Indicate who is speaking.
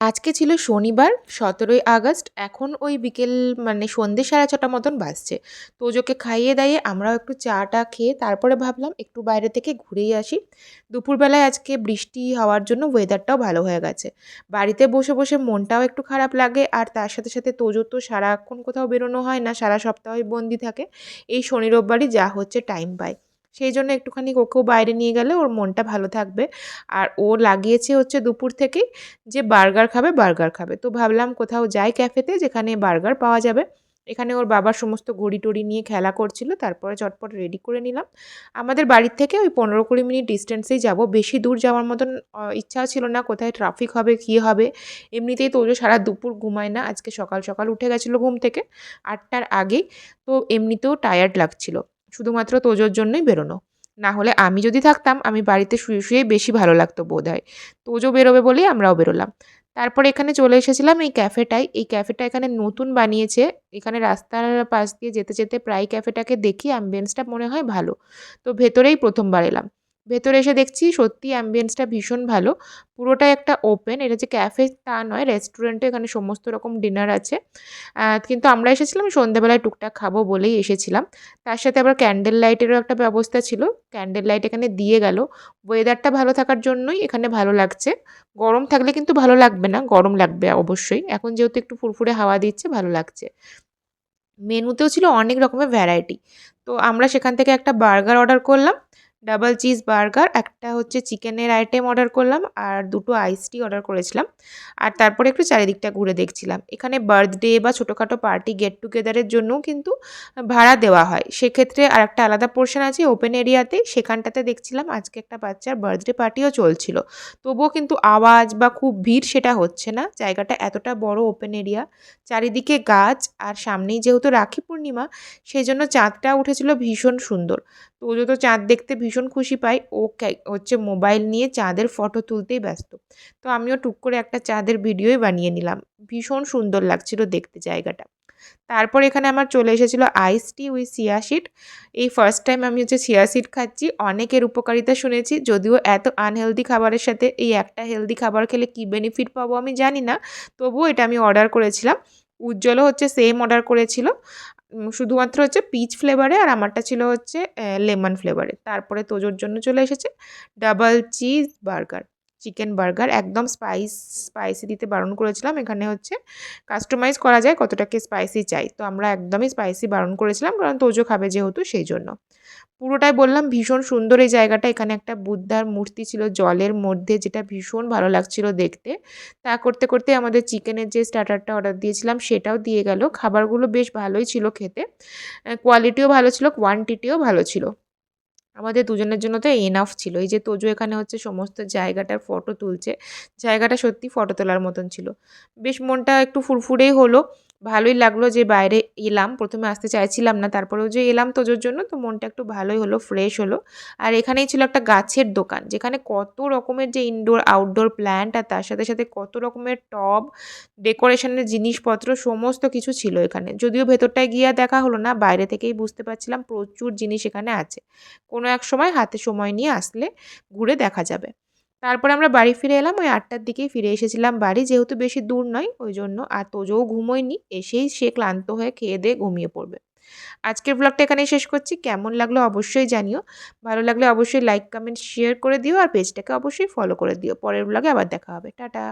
Speaker 1: আজকে ছিল শনিবার, সতেরোই আগস্ট। এখন ওই বিকেল মানে সন্ধ্যে সাড়ে ছটা মতন বাজছে। তোজোকে খাইয়ে দাইয়ে আমরাও একটু চা টা খেয়ে তারপরে ভাবলাম একটু বাইরে থেকে ঘুরেই আসি। দুপুরবেলায় আজকে বৃষ্টি হওয়ার জন্য ওয়েদারটাও ভালো হয়ে গেছে। বাড়িতে বসে বসে মনটাও একটু খারাপ লাগে আর তার সাথে সাথে তোজো তো সারাক্ষণ কোথাও বেরোনো হয় না, সারা সপ্তাহে বন্দি থাকে। এই শনি রোববারই যা হচ্ছে টাইম পায়। সেই জন্য একটুখানি ওকেও বাইরে নিয়ে গেলে ওর মনটা ভালো থাকবে। আর ও লাগিয়েছে হচ্ছে দুপুর থেকেই যে বার্গার খাবে বার্গার খাবে। তো ভাবলাম কোথাও যাই ক্যাফেতে যেখানে বার্গার পাওয়া যাবে। এখানে ওর বাবার সমস্ত ঘড়ি টড়ি নিয়ে খেলা করছিল, তারপরে চটপট রেডি করে নিলাম। আমাদের বাড়ির থেকে ওই পনেরো কুড়ি মিনিট ডিস্টেন্সেই যাব। বেশি দূর যাওয়ার মতন ইচ্ছা ছিল না কোথায় ট্রাফিক হবে, কী হবে। এমনিতেই তো সারা দুপুর ঘুমায় না, আজকে সকাল সকাল উঠে গেছিল ঘুম থেকে আটটার আগেই। তো এমনিতেও টায়ার্ড লাগছিল। শুধুমাত্র তোজোর জন্যই বেরোনো। না হলে আমি যদি থাকতাম, আমি বাড়িতে শুয়ে শুয়ে বেশি ভালো লাগতো বোধ হয় তোজো বেরোবে বলেই আমরাও বেরোলাম। তারপর এখানে চলে এসেছিলাম এই ক্যাফেটায়। এই ক্যাফেটা এখানে নতুন বানিয়েছে। এখানে রাস্তার পাশ দিয়ে যেতে যেতে প্রায় ক্যাফেটাকে দেখি অ্যাম্বিয়েন্সটা মনে হয় ভালো। তো ভেতরেই প্রথমবার এলাম। ভেতরে এসে দেখছি সত্যি অ্যাম্বিয়েন্সটা ভীষণ ভালো। পুরোটাই একটা ওপেন এটা যে ক্যাফে তা নয় রেস্টুরেন্টে এখানে সমস্ত রকম ডিনার আছে। কিন্তু আমরা এসেছিলাম সন্ধ্যেবেলায় টুকটাক খাব বলেই এসেছিলাম। তার সাথে আবার ক্যান্ডেল লাইটেরও একটা ব্যবস্থা ছিল। ক্যান্ডেল লাইট এখানে দিয়ে গেল। ওয়েদারটা ভালো থাকার জন্যই এখানে ভালো লাগছে। গরম থাকলে কিন্তু ভালো লাগবে না, গরম লাগবে অবশ্যই। এখন যেহেতু একটু ফুরফুরে হাওয়া দিচ্ছে, ভালো লাগছে। মেনুতেও ছিল অনেক রকমের ভ্যারাইটি তো আমরা সেখান থেকে একটা বার্গার অর্ডার করলাম। ডাবল চিজ বার্গার, একটা হচ্ছে চিকেনের আইটেম অর্ডার করলাম আর দুটো আইস টি অর্ডার করেছিলাম। আর তারপরে একটু চারিদিকটা ঘুরে দেখছিলাম। এখানে বার্থডে বা ছোটোখাটো পার্টি গেট টুগেদারের জন্যও কিন্তু ভাড়া দেওয়া হয়। সেক্ষেত্রে আর একটা আলাদা পোর্শন আছে ওপেন এরিয়াতে। সেখানটাতে দেখছিলাম আজকে একটা বাচ্চার বার্থডে পার্টিও চলছিল। তবুও কিন্তু আওয়াজ বা খুব ভিড় সেটা হচ্ছে না। জায়গাটা এতটা বড় ওপেন এরিয়া। চারিদিকে গাছ আর সামনেই যেহেতু রাখি পূর্ণিমা সেই জন্য চাঁদটা উঠেছিল ভীষণ সুন্দর। তো ও যত চাঁদ দেখতে ভীষণ খুশি পায় ও হচ্ছে মোবাইল নিয়ে চাঁদের ফটো তুলতেই ব্যস্ত। তো আমিও টুক করে একটা চাঁদের ভিডিওই বানিয়ে নিলাম। ভীষণ সুন্দর লাগছিল দেখতে জায়গাটা। তারপর এখানে আমার চলে এসেছিল আইস টি উইথ সিয়াশিট এই ফার্স্ট টাইম আমি হচ্ছে সিয়াশিট খাচ্ছি। অনেকের উপকারিতা শুনেছি। যদিও এত আনহেলদি খাবারের সাথে এই একটা হেলদি খাবার খেলে কী বেনিফিট পাবো আমি জানি না। তবুও এটা আমি অর্ডার করেছিলাম। উজ্জ্বলও হচ্ছে সেম অর্ডার করেছিল। শুধুমাত্র হচ্ছে পিচ ফ্লেভারে আর আমারটা ছিল হচ্ছে লেমন ফ্লেভারে তারপরে তোজোর জন্য চলে এসেছে double cheese burger chicken burger একদম স্পাইস স্পাইসি দিতে বারণ করেছিলাম। এখানে হচ্ছে কাস্টমাইজ করা যায় কতটাকে স্পাইসি চাই। তো আমরা একদমই স্পাইসি বারণ করেছিলাম, কারণ তোজো খাবে যেহেতু সেই জন্য। পুরোটাই বললাম, ভীষণ সুন্দর এই জায়গাটা। এখানে একটা বুদ্ধার মূর্তি ছিল জলের মধ্যে, যেটা ভীষণ ভালো লাগছিল দেখতে। তা করতে করতে আমাদের চিকেনের যে স্টার্টারটা অর্ডার দিয়েছিলাম, সেটাও দিয়ে গেল। খাবারগুলো বেশ ভালোই ছিল খেতে। কোয়ালিটিও ভালো ছিল কোয়ান্টিটিও ভালো ছিল। আমাদের দুজনের জন্য তো এনাফ ছিল। এই যে তোজো এখানে হচ্ছে সমস্ত জায়গাটার ফটো তুলছে। জায়গাটা সত্যি ফটো তোলার মতন ছিল। বেশ মনটা একটু ফুরফুরেই হলো। ভালোই লাগল যে বাইরে এলাম। প্রথমে আসতে চাইছিলাম না, তারপরেও যে এলাম তোজোর জন্য, তো মনটা একটু ভালোই হলো ফ্রেশ হলো। আর এখানেই ছিল একটা গাছের দোকান, যেখানে কত রকমের যে ইনডোর আউটডোর প্ল্যান্ট আর তার সাথে সাথে কত রকমের টব ডেকোরেশনের জিনিসপত্র, সমস্ত কিছু ছিল এখানে। যদিও ভেতরটায় গিয়ে দেখা হলো না, বাইরে থেকেই বুঝতে পারছিলাম প্রচুর জিনিস এখানে আছে। কোনো এক সময় হাতে সময় নিয়ে আসলে ঘুরে দেখা যাবে। তারপরে আমরা বাড়ি ফিরে এলাম, ওই আটটার দিকেই ফিরে এসেছিলাম বাড়ি। যেহেতু বেশি দূর নয়, ওই জন্য আর তোজোও ঘুমোয়নি, এসেই সে ক্লান্ত হয়ে খেয়ে দিয়ে ঘুমিয়ে পড়বে। আজকের ব্লগটা এখানেই শেষ করছি। কেমন লাগল অবশ্যই জানিও। ভালো লাগলে অবশ্যই লাইক কমেন্ট শেয়ার করে দিও আর পেজটাকে অবশ্যই ফলো করে দিও। পরের ব্লগে আবার দেখা হবে। টাটা!